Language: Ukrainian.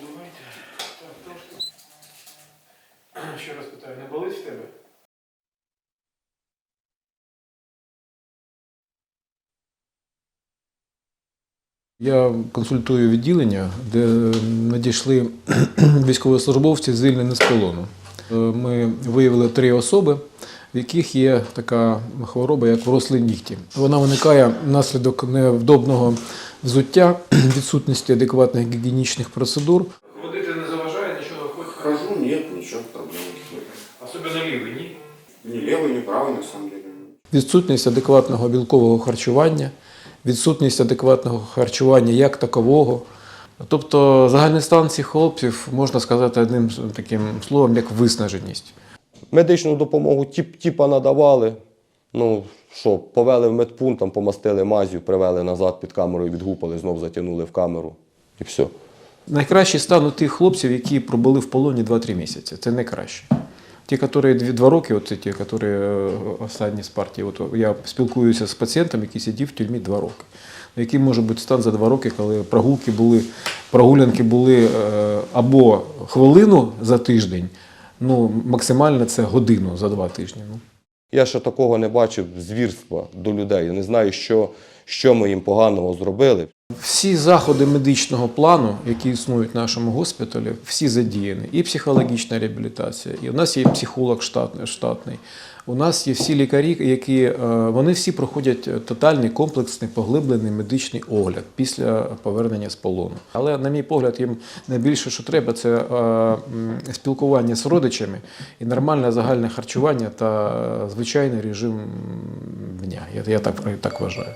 Давайте. Так, трошки. Ще раз питаю, не болить в тебе? Я консультую відділення, де надійшли військовослужбовці звільнені з полону. Е, Ми виявили три особи, в яких є така хвороба, як вросли нігті. Вона виникає внаслідок невдобного взуття, відсутності адекватних гігієнічних процедур. Ходити не заважає, нічого хоч. Хожу, нет, ничего, проблем нет. Особливо лівий, ні? Ни левый, ни правый, на самом деле. Відсутність адекватного білкового харчування, відсутність адекватного харчування як такового. Тобто загальний стан цих хлопців можна сказати одним таким словом, як виснаженість. Медичну допомогу тіп, тіпа надавали. Ну що, повели в медпункт, там помастили мазю, привели назад під камерою, відгупали, знов затягнули в камеру і все. Найкращий стан у тих хлопців, які пробули в полоні 2-3 місяці. Це найкраще. Ті, які дві- два роки, от ті, які е, останні з партії, от я спілкуюся з пацієнтом, який сидів в тюрмі два роки. Який може бути стан за два роки, коли прогулки були, прогулянки були е, або хвилину за тиждень, ну максимально це годину за два тижні. Ну. Я ще такого не бачив звірства до людей. Я не знаю, що, що ми їм поганого зробили. Всі заходи медичного плану, які існують в нашому госпіталі, всі задіяні. І психологічна реабілітація, і у нас є психолог штатний. штатний. У нас є всі лікарі, які е, вони всі проходять тотальний комплексний поглиблений медичний огляд після повернення з полону. Але, на мій погляд, їм найбільше, що треба, це е, спілкування з родичами і нормальне загальне харчування та звичайний режим дня. Я так, так вважаю.